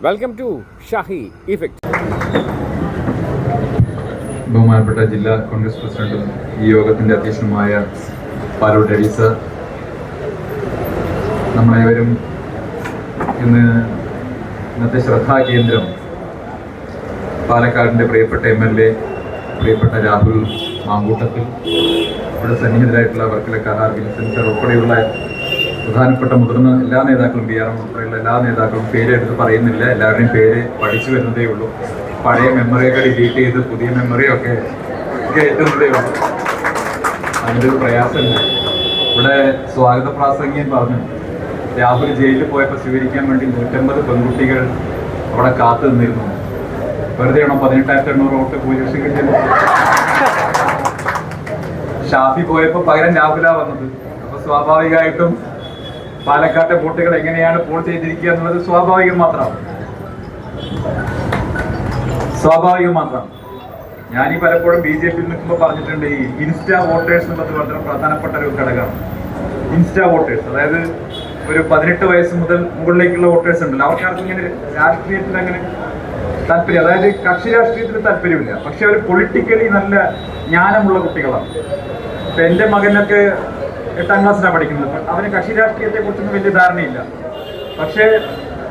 Welcome to Shahi effect ബഹുമാനപ്പെട്ട ജില്ലാ കോൺഗ്രസ് പ്രസിഡന്റും ഈ യോഗത്തിന്റെ അധ്യക്ഷനുമായ പാലോട്ട് സർ. നമ്മളേവരും ഇന്ന് ഇന്നത്തെ ശ്രദ്ധാകേന്ദ്രം പാലക്കാടിന്റെ പ്രിയപ്പെട്ട എം എൽ എ പ്രിയപ്പെട്ട രാഹുൽ മാങ്കൂട്ടത്തിൽ ഇവിടെ സന്നിഹിതരായിട്ടുള്ള വർക്കിലെ കഹാർ വിൻസെൻസർ സർ ഉൾപ്പെടെയുള്ള പ്രധാനപ്പെട്ട മുതിർന്ന എല്ലാ നേതാക്കളും ബി ആർ എം ഉൾപ്പെടെയുള്ള എല്ലാ നേതാക്കളും പേരെടുത്ത് പറയുന്നില്ല. എല്ലാവരുടെയും പേര് പഠിച്ചു വരുന്നതേ ഉള്ളൂ. പഴയ മെമ്മറിയൊക്കെ ഡിലീറ്റ് ചെയ്ത് പുതിയ മെമ്മറിയൊക്കെ കയറ്റുന്നതേ ഉള്ളൂ. അതിന്റെ ഒരു പ്രയാസമില്ല ഇവിടെ സ്വാഗത പ്രാസംഗ്യം പറഞ്ഞു. രാഹുൽ ജയിലിൽ പോയപ്പോൾ സ്വീകരിക്കാൻ വേണ്ടി നൂറ്റമ്പത് പെൺകുട്ടികൾ അവിടെ കാത്തു നിന്നിരുന്നു. വെറുതെ ആണോ പതിനെട്ടായിരത്തി എണ്ണൂറ് വോട്ട് ഭൂരിപക്ഷം കിട്ടിയത്? ഷാഫി പോയപ്പോൾ പകരം രാഹുല വന്നത്. അപ്പൊ സ്വാഭാവികമായിട്ടും പാലക്കാട്ടെ വോട്ടുകൾ എങ്ങനെയാണ് പോൾ ചെയ്തിരിക്കുക എന്നുള്ളത് സ്വാഭാവികം മാത്രമാണ് സ്വാഭാവികം മാത്രം. ഞാൻ ഈ പലപ്പോഴും ബി ജെ പിയിൽ നിൽക്കുമ്പോൾ പറഞ്ഞിട്ടുണ്ട് ഈ ഇൻസ്റ്റാ വോട്ടേഴ്സ് എന്നത് വളരെ പ്രധാനപ്പെട്ട ഒരു ഘടകമാണ് ഇൻസ്റ്റാ വോട്ടേഴ്സ് അതായത് ഒരു പതിനെട്ട് വയസ്സ് മുതൽ മുകളിലേക്കുള്ള വോട്ടേഴ്സ് ഉണ്ടല്ലോ. അവർക്കാർക്ക് ഇങ്ങനെ രാഷ്ട്രീയത്തിൽ അങ്ങനെ താല്പര്യം അതായത് കക്ഷി രാഷ്ട്രീയത്തിൽ താല്പര്യമില്ല. പക്ഷെ അവർ പൊളിറ്റിക്കലി നല്ല ജ്ഞാനമുള്ള കുട്ടികളാണ്. ഇപ്പൊ എന്റെ മകനൊക്കെ എട്ടാം ക്ലാസ്സിലാണ് പഠിക്കുന്നത്. അവന് കക്ഷി രാഷ്ട്രീയത്തെ കുറിച്ചൊന്നും വലിയ ധാരണയില്ല. പക്ഷേ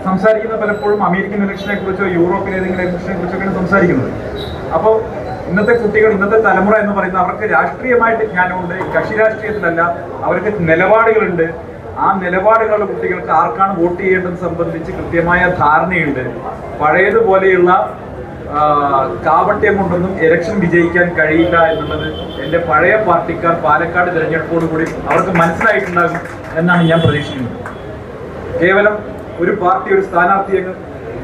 സംസാരിക്കുന്ന പലപ്പോഴും അമേരിക്കൻ ഇലക്ഷനെ കുറിച്ചോ യൂറോപ്പിലെ ഏതെങ്കിലും ഇലക്ഷനെ കുറിച്ചൊക്കെയാണ് സംസാരിക്കുന്നത്. അപ്പോൾ ഇന്നത്തെ കുട്ടികൾ ഇന്നത്തെ തലമുറ എന്ന് പറയുന്നത് അവർക്ക് രാഷ്ട്രീയമായിട്ട് ജ്ഞാനമുണ്ട്. കക്ഷി രാഷ്ട്രീയത്തിലല്ല അവർക്ക് നിലപാടുകളുണ്ട്. ആ നിലപാടുകളുടെ കുട്ടികൾക്ക് ആർക്കാണ് വോട്ട് ചെയ്യേണ്ടത് സംബന്ധിച്ച് കൃത്യമായ ധാരണയുണ്ട്. പഴയതുപോലെയുള്ള കാപട്യം കൊണ്ടൊന്നും ഇലക്ഷൻ വിജയിക്കാൻ കഴിയില്ല എന്നുള്ളത് എന്റെ പഴയ പാർട്ടിക്കാർ പാലക്കാട് തിരഞ്ഞെടുപ്പോട് കൂടി അവർക്ക് മനസ്സിലായിട്ടുണ്ടാകും എന്നാണ് ഞാൻ പ്രതീക്ഷിക്കുന്നത്. കേവലം ഒരു പാർട്ടി ഒരു സ്ഥാനാർത്ഥിയെ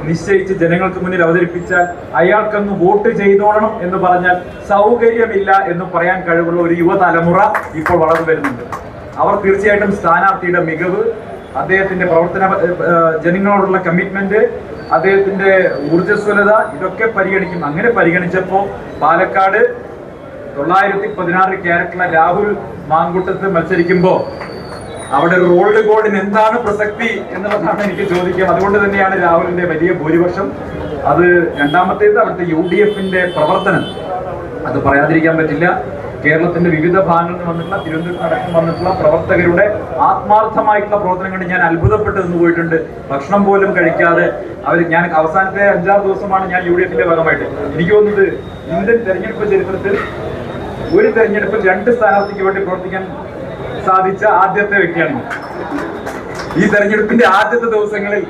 നിശ്ചയിച്ച് ജനങ്ങൾക്ക് മുന്നിൽ അവതരിപ്പിച്ചാൽ അയാൾക്കങ്ങ് വോട്ട് ചെയ്തോളണം എന്ന് പറഞ്ഞാൽ സൗകര്യമില്ല എന്ന് പറയാൻ കഴിവുള്ള ഒരു യുവതലമുറ ഇപ്പോൾ വളർന്നു വരുന്നുണ്ട്. അവർ തീർച്ചയായിട്ടും സ്ഥാനാർത്ഥിയുടെ മികവ് അദ്ദേഹത്തിന്റെ പ്രവർത്തന ജനങ്ങളോടുള്ള കമ്മിറ്റ്മെന്റ് അദ്ദേഹത്തിന്റെ ഊർജസ്വലത ഇതൊക്കെ പരിഗണിക്കും. അങ്ങനെ പരിഗണിച്ചപ്പോൾ പാലക്കാട് തൊള്ളായിരത്തി പതിനാറ് ക്യാരറ്റിലെ രാഹുൽ മാങ്കുട്ടത്ത് മത്സരിക്കുമ്പോൾ അവിടെ റോൾഡ് ബോർഡിന് എന്താണ് പ്രസക്തി എന്നുള്ളതാണ് എനിക്ക് ചോദിക്കാം അതുകൊണ്ട് തന്നെയാണ് രാഹുലിന്റെ വലിയ ഭൂരിപക്ഷം. അത് രണ്ടാമത്തേത് അവിടുത്തെ യു ഡി എഫിന്റെ പ്രവർത്തനം. അത് പറയാതിരിക്കാൻ പറ്റില്ല. കേരളത്തിന്റെ വിവിധ ഭാഗങ്ങളിൽ വന്നിട്ടുള്ള തിരുവനന്തപുരത്ത് അടക്കം വന്നിട്ടുള്ള പ്രവർത്തകരുടെ ആത്മാർത്ഥമായിട്ടുള്ള പ്രവർത്തനം കണ്ട് ഞാൻ അത്ഭുതപ്പെട്ട് നിന്ന് പോയിട്ടുണ്ട്. ഭക്ഷണം പോലും കഴിക്കാതെ അവർ ഞാൻ അവസാനത്തെ അഞ്ചാറ് ദിവസമാണ് ഞാൻ യു ഡി എഫിന്റെ ഭാഗമായിട്ട്. എനിക്ക് തോന്നുന്നത് ഇന്ത്യൻ തെരഞ്ഞെടുപ്പ് ചരിത്രത്തിൽ ഒരു തെരഞ്ഞെടുപ്പിൽ രണ്ട് സ്ഥാനാർത്ഥിക്ക് വേണ്ടി പ്രവർത്തിക്കാൻ സാധിച്ച ആദ്യത്തെ വ്യക്തിയാണ് ഈ തെരഞ്ഞെടുപ്പിന്റെ ആദ്യത്തെ ദിവസങ്ങളിൽ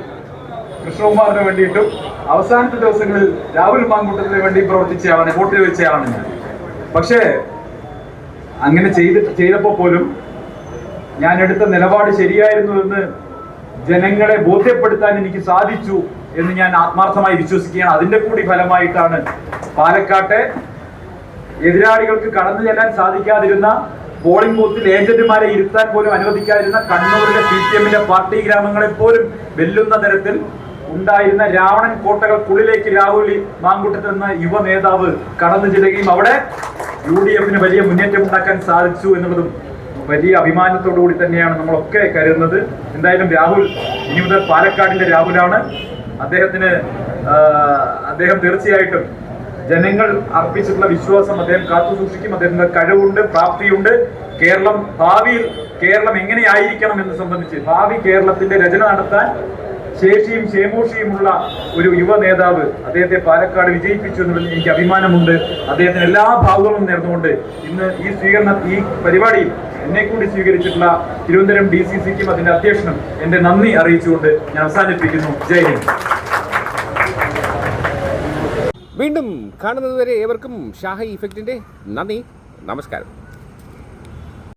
കൃഷ്ണകുമാറിന് വേണ്ടിയിട്ടും അവസാനത്തെ ദിവസങ്ങളിൽ രാഹുൽ മാങ്കൂട്ടത്തിന് വേണ്ടി പ്രവർത്തിച്ചയാളാണ് വോട്ട് ചോദിച്ചയാളാണ് ഞാൻ. പക്ഷേ അങ്ങനെ ചെയ്ത് ചെയ്തപ്പോൾ പോലും ഞാൻ എടുത്ത നിലപാട് ശരിയായിരുന്നു എന്ന് ജനങ്ങളെ ബോധ്യപ്പെടുത്താൻ എനിക്ക് സാധിച്ചു എന്ന് ഞാൻ ആത്മാർത്ഥമായി വിശ്വസിക്കുകയാണ്. അതിന്റെ കൂടി ഫലമായിട്ടാണ് പാലക്കാട്ടെ എതിരാളികൾക്ക് കടന്നു ചെല്ലാൻ സാധിക്കാതിരുന്ന പോളിംഗ് ബൂത്തിൽ ഏജന്റുമാരെ ഇരുത്താൻ പോലും അനുവദിക്കാതിരുന്ന കണ്ണൂരിലെ സി പി എമ്മിന്റെ പാർട്ടി ഗ്രാമങ്ങളെ പോലും വെല്ലുന്ന തരത്തിൽ ഉണ്ടായിരുന്ന രാവണൻ കോട്ടകൾക്കുള്ളിലേക്ക് രാഹുൽ മാങ്കുട്ടത്തിൽ എന്ന യുവ നേതാവ് കടന്നു ചെല്ലുകയും അവിടെ യു ഡി എഫിന് വലിയ മുന്നേറ്റം ഉണ്ടാക്കാൻ സാധിച്ചു എന്നുള്ളതും വലിയ അഭിമാനത്തോടുകൂടി തന്നെയാണ് നമ്മളൊക്കെ കരുതുന്നത്. എന്തായാലും രാഹുൽ ഇനി മുതൽ പാലക്കാടിന്റെ രാഹുലാണ്. അദ്ദേഹത്തിന് അദ്ദേഹം തീർച്ചയായിട്ടും ജനങ്ങൾ അർപ്പിച്ചിട്ടുള്ള വിശ്വാസം അദ്ദേഹം കാത്തു സൂക്ഷിക്കും. അദ്ദേഹത്തിന്റെ കഴിവുണ്ട് പ്രാപ്തിയുണ്ട്. കേരളം ഭാവിയിൽ കേരളം എങ്ങനെയായിരിക്കണം എന്ന് സംബന്ധിച്ച് ഭാവി കേരളത്തിന്റെ രചന നടത്താൻ ശേഷിയും ക്ഷേമോഷിയുമുള്ള ഒരു യുവ നേതാവ് അദ്ദേഹത്തെ പാലക്കാട് വിജയിപ്പിച്ചു എന്നുള്ളതിൽ എനിക്ക് അഭിമാനമുണ്ട്. അദ്ദേഹത്തിന് എല്ലാ ഭാഗങ്ങളും നേർന്നുകൊണ്ട് ഇന്ന് ഈ സ്വീകരണ ഈ പരിപാടിയിൽ എന്നെ കൂടി സ്വീകരിച്ചിട്ടുള്ള തിരുവനന്തപുരം ഡി സി സിക്കും അതിന്റെ അധ്യക്ഷനും എന്റെ നന്ദി അറിയിച്ചുകൊണ്ട് ഞാൻ അവസാനിപ്പിക്കുന്നു. ജയ് ഹിന്ദ്. വീണ്ടും കാണുന്നതുവരെ ഏവർക്കും ഷാഹി ഇഫക്റ്റിന്റെ നന്ദി നമസ്കാരം.